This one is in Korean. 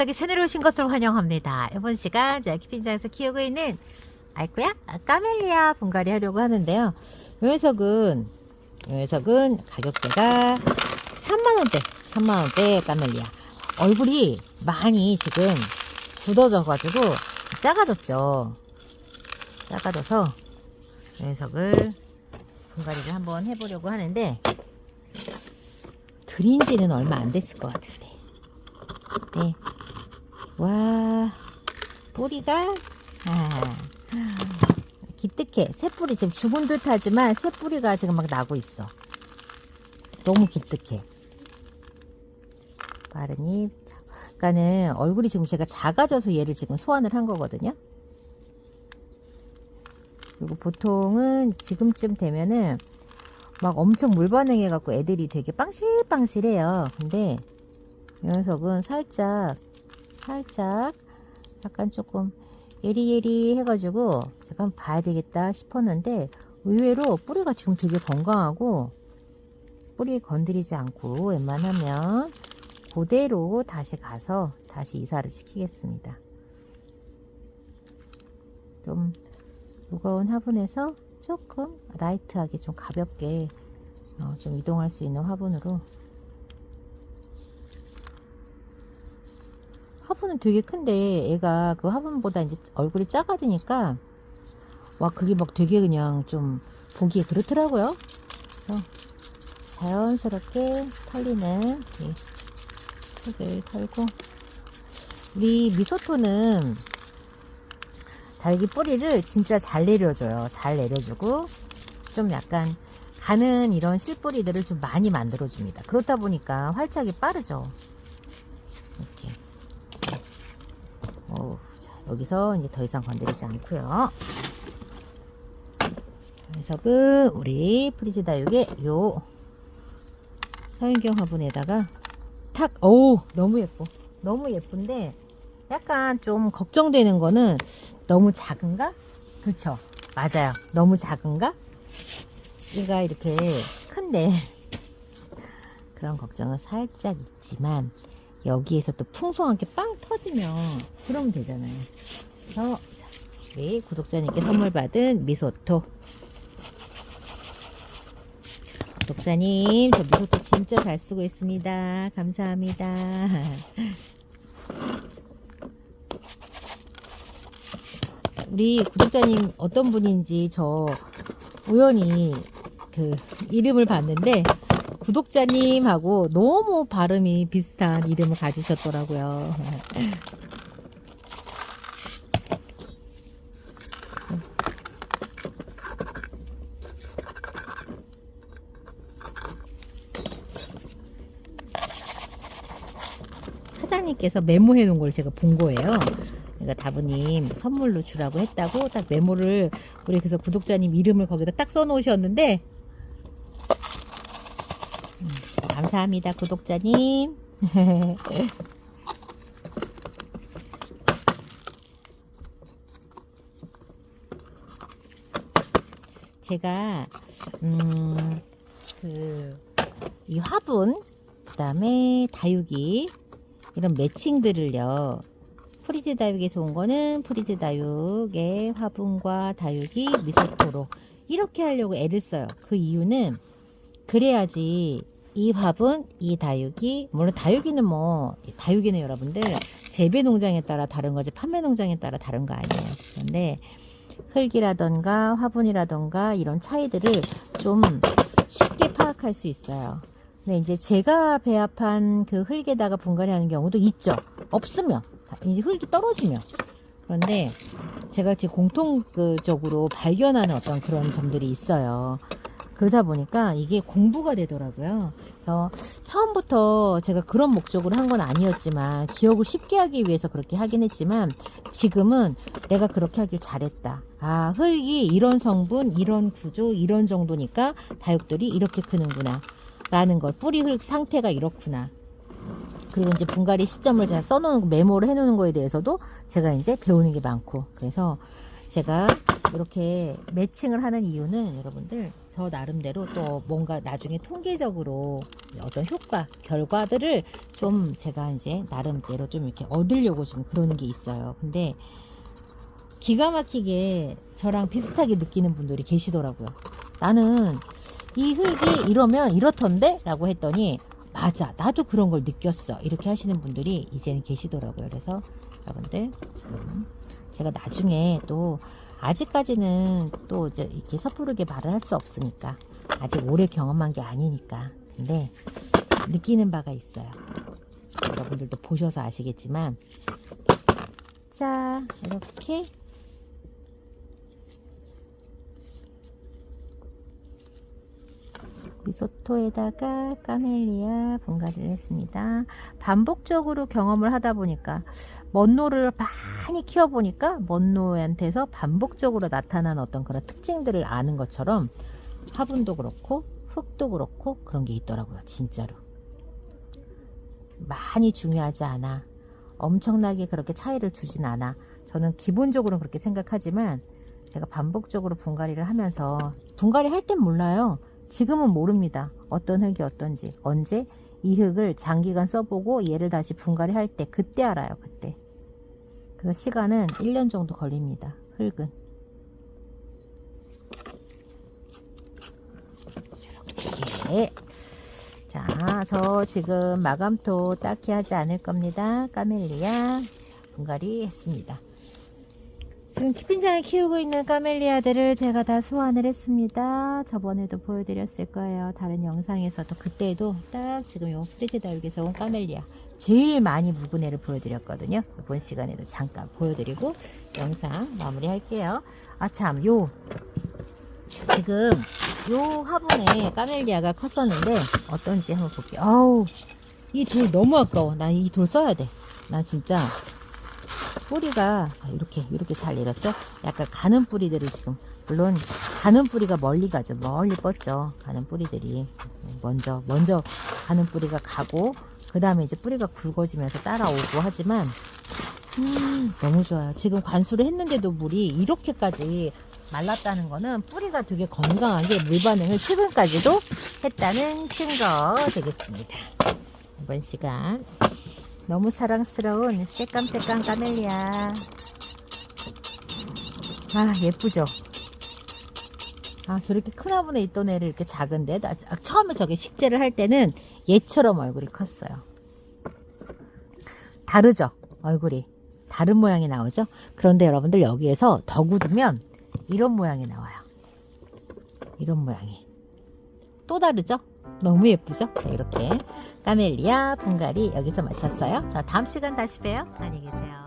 뚝딱이 채널에 오신 것을 환영합니다. 이번 시간 제가 키핑장에서 키우고 있는 아이쿠야 까멜리아 분갈이 하려고 하는데요. 이 녀석은 이 녀석은 가격대가 3만원대 3만원대 까멜리아 얼굴이 많이 지금 굳어져 가지고 작아졌죠. 작아져서 이 녀석을 분갈이를 한번 해보려고 하는데 들인 지는 얼마 안 됐을 것 같은데 네. 와, 뿌리가, 아, 기특해. 새뿌리 지금 죽은 듯 하지만 새뿌리가 지금 막 나고 있어. 너무 기특해. 빠른 잎. 그러니까는 얼굴이 지금 제가 작아져서 얘를 지금 소환을 한 거거든요. 그리고 보통은 지금쯤 되면은 막 엄청 물반응해 갖고 애들이 되게 빵실빵실해요. 근데 이 녀석은 살짝 살짝 약간 조금 예리예리 해가지고 한번 봐야 되겠다 싶었는데 의외로 뿌리가 지금 되게 건강하고 뿌리 건드리지 않고 웬만하면 그대로 다시 가서 다시 이사를 시키겠습니다. 좀 무거운 화분에서 조금 라이트하게 좀 가볍게 어, 좀 이동할 수 있는 화분으로 화분은 되게 큰데 애가 그 화분보다 이제 얼굴이 작아지니까 와 그게 막 되게 그냥 좀 보기에 그렇더라고요. 자연스럽게 털리는 이 흙을 털고 우리 미소토는 달기 뿌리를 진짜 잘 내려줘요. 잘 내려주고 좀 약간 가는 이런 실뿌리들을 좀 많이 만들어 줍니다. 그렇다 보니까 활짝이 빠르죠. 이렇게. 오, 자, 여기서 이제 더 이상 건드리지 않고요. 녀석은 우리 프리즈 다육의 요 서윤경 화분에다가 탁, 오, 너무 예뻐. 너무 예쁜데 약간 좀 걱정되는 거는 너무 작은가? 그쵸? 맞아요. 너무 작은가? 얘가 이렇게 큰데 그런 걱정은 살짝 있지만 여기에서 또 풍성하게 빵 터지면 그러면 되잖아요. 그래서 자, 우리 구독자님께 선물 받은 미소토 구독자님 저 미소토 진짜 잘 쓰고 있습니다. 감사합니다. 우리 구독자님 어떤 분인지 저 우연히 그 이름을 봤는데 구독자님하고 너무 발음이 비슷한 이름을 가지셨더라고요. 사장님께서 메모해 놓은 걸 제가 본 거예요. 그러니까 다부님 선물로 주라고 했다고 딱 메모를 우리 그래서 구독자님 이름을 거기다 딱 써 놓으셨는데 음, 감사합니다 구독자님 제가 음, 음그 이 화분 그 다음에 다육이 이런 매칭들을요 프리즈 다육에서 온 거는 프리즈 다육의 화분과 다육이 미소토로 이렇게 하려고 애를 써요. 그 이유는 그래야지 이 화분, 이 다육이 물론 다육이는 뭐 다육이는 여러분들 재배 농장에 따라 다른 거지 판매 농장에 따라 다른 거 아니에요. 그런데 흙이라던가 화분이라던가 이런 차이들을 좀 쉽게 파악할 수 있어요. 근데 이제 제가 배합한 그 흙에다가 분갈이 하는 경우도 있죠. 없으면 이제 흙이 떨어지면 그런데 제가 지금 공통적으로 발견하는 어떤 그런 점들이 있어요. 그러다 보니까 이게 공부가 되더라고요. 그래서 처음부터 제가 그런 목적으로 한 건 아니었지만 기억을 쉽게 하기 위해서 그렇게 하긴 했지만 지금은 내가 그렇게 하길 잘했다. 아, 흙이 이런 성분, 이런 구조, 이런 정도니까 다육들이 이렇게 크는구나. 라는 걸 뿌리 흙 상태가 이렇구나. 그리고 이제 분갈이 시점을 제가 써놓는 거, 메모를 해놓는 거에 대해서도 제가 이제 배우는 게 많고 그래서 제가 이렇게 매칭을 하는 이유는 여러분들 저 나름대로 또 뭔가 나중에 통계적으로 어떤 효과, 결과들을 좀 제가 이제 나름대로 좀 이렇게 얻으려고 좀 그러는 게 있어요. 근데 기가 막히게 저랑 비슷하게 느끼는 분들이 계시더라고요. 나는 이 흙이 이러면 이렇던데? 라고 했더니 맞아 나도 그런 걸 느꼈어 이렇게 하시는 분들이 이제는 계시더라고요 그래서 여러분들 음, 제가 나중에 또 아직까지는 또 이제 이렇게 섣부르게 말을 할 수 없으니까 아직 오래 경험한 게 아니니까. 근데 느끼는 바가 있어요. 여러분들도 보셔서 아시겠지만 자 이렇게 리소토에다가 까멜리아 분갈이를 했습니다. 반복적으로 경험을 하다 보니까 먼노를 많이 키워보니까 먼노한테서 반복적으로 나타난 어떤 그런 특징들을 아는 것처럼 화분도 그렇고 흙도 그렇고 그런 게 있더라고요. 진짜로. 많이 중요하지 않아. 엄청나게 그렇게 차이를 주진 않아. 저는 기본적으로 그렇게 생각하지만 제가 반복적으로 분갈이를 하면서 분갈이 할 땐 몰라요. 지금은 모릅니다. 어떤 흙이 어떤지. 언제 이 흙을 장기간 써보고 얘를 다시 분갈이 할 때 그때 알아요. 그때. 그래서 시간은 1년 정도 걸립니다. 흙은. 이렇게. 자, 저 지금 마감토 딱히 하지 않을 겁니다. 까멜리아 분갈이 했습니다. 지금 키핀장에 키우고 있는 까멜리아들을 제가 다 소환을 했습니다. 저번에도 보여드렸을 거예요. 다른 영상에서도 그때도 딱 지금 요 프리티 다육에서 온 까멜리아 제일 많이 묵은 애를 보여드렸거든요. 이번 시간에도 잠깐 보여드리고 영상 마무리할게요. 아 참, 요 지금 요 화분에 까멜리아가 컸었는데 어떤지 한번 볼게요. 아우 이 돌 너무 아까워. 나이돌 써야 돼. 나 진짜 뿌리가 이렇게 이렇게 잘 내렸죠. 약간 가는 뿌리들을 지금 물론 가는 뿌리가 멀리 가죠. 멀리 뻗죠. 가는 뿌리들이 먼저 먼저 가는 뿌리가 가고 그 다음에 이제 뿌리가 굵어지면서 따라오고 하지만 음, 너무 좋아요. 지금 관수를 했는데도 물이 이렇게까지 말랐다는 거는 뿌리가 되게 건강하게 물 반응을 최근까지도 했다는 증거 되겠습니다. 이번 시간 너무 사랑스러운 새깜새깜 까멜리아. 아 예쁘죠? 아 저렇게 큰 화분에 있던 애를 이렇게 작은데 나, 아, 처음에 저게 식재를 할 때는 얘처럼 얼굴이 컸어요. 다르죠? 얼굴이. 다른 모양이 나오죠? 그런데 여러분들 여기에서 더 굳으면 이런 모양이 나와요. 이런 모양이. 또 다르죠 너무 예쁘죠 자, 이렇게 까멜리아 분갈이 여기서 마쳤어요. 자, 다음 시간 다시 봬요. 안녕히 계세요.